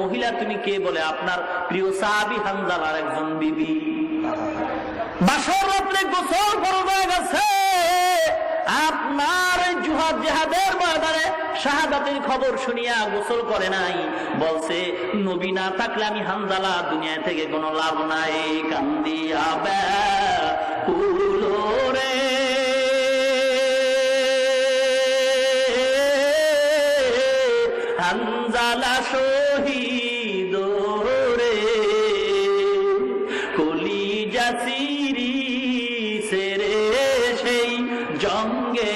মহিলা তুমি কে বলে? আপনার প্রিয় সাহাবি হানজালার একজন বিবি। গোসল গেছে। আপনার জুহাদ জেহাদের ময়দানে শাহাদাতের খবর শুনিয়া গোসল করে নাই। বলছে, নবী না থাকলে আমি হানজালা দুনিয়া থেকে কোনো লাভ নাই। কান্দিয়া ব্যাকুলো রে হানজালা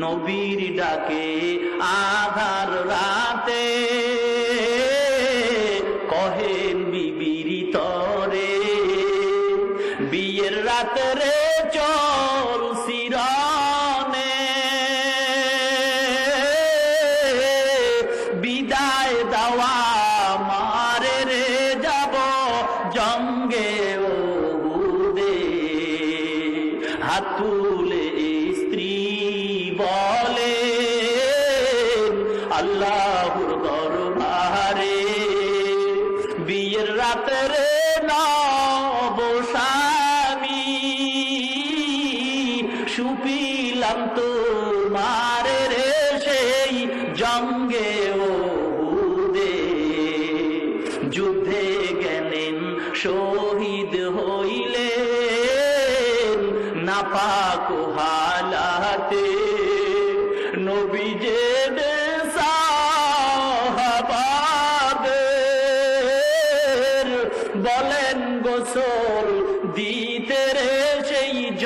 নবীর ডাকে আধার রাতে কহেন বিবির তরে। বিয়ের রাতে রে চল সিরনে বিদায় দেওয়া মারে রে যাব জঙ্গে ও হাত আল্লাহর দরবারে। বিয়ের রাতের নবস্বামী সুপিলাম তো মারে রে সেই জঙ্গে ও দে যুদ্ধে গেলেন, শহীদ হইলেন, নাপাক হালাতে।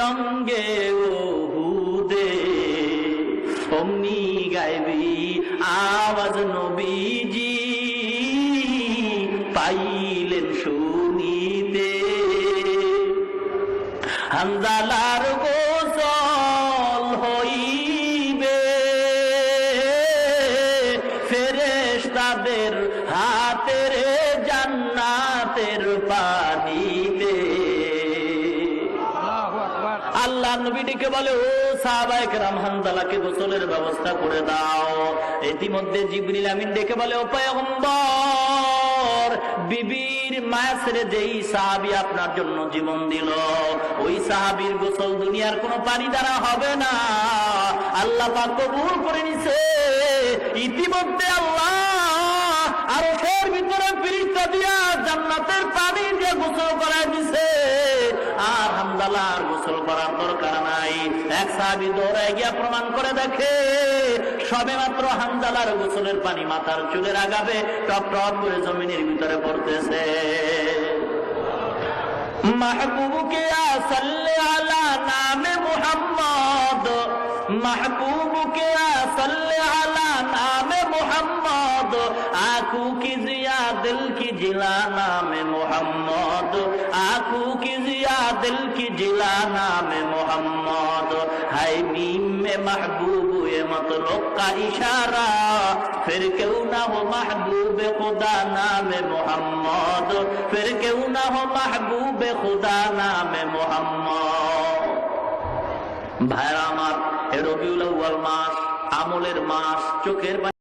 সেই জঙ্গে ওহুদে অমনি গাইবি আওয়াজ নবীজি পাইলেন শুনিতে হান্দালার নবীটিকে বলে, ও সাহাবায়ে কেরাম, হানজালাকে গোসলের ব্যবস্থা করে দাও। ইতিমধ্যে জিবরিল আমিন ডেকে বলে, ও বিবির যেই সাহাবি আপনার জন্য জীবন দিল, ওই সাহাবির গোসল দুনিয়ার কোনো পানি দ্বারা হবে না। আল্লাহ পাক কবুল করে নিছে। ইতিমধ্যে আল্লাহ ভিতরে ফিরিস্তা দিয়া জান্নাতের পানি দিয়ে গোসল করায় দিছে। আর গোসল করার দরকার সাহাবি দৌড়ায় গিয়া প্রমাণ করে দেখে, সবে মাত্র হানজালার গোসলের পানি মাথার চুলে আগাবে টপ টপ করে জমিনের ভিতরে পড়তেছে। মাহবুবকে আসল্লে আলা নামে মোহাম্মদ, মাহবুবকে আসল্লে आंखू की जिया दिल की जिला नाम मोहम्मद आंखू की जिया दिल की जिला नाम मोहम्मद है मीम में महबूब ये मतलब का इशारा फिर क्यों ना हो महबूब खुदा नाम मोहम्मद फिर क्यों ना हो महबूब खुदा नाम मोहम्मद ভাইরা আমার এ রবিউল আউয়াল মাস আমলের মাস চোখের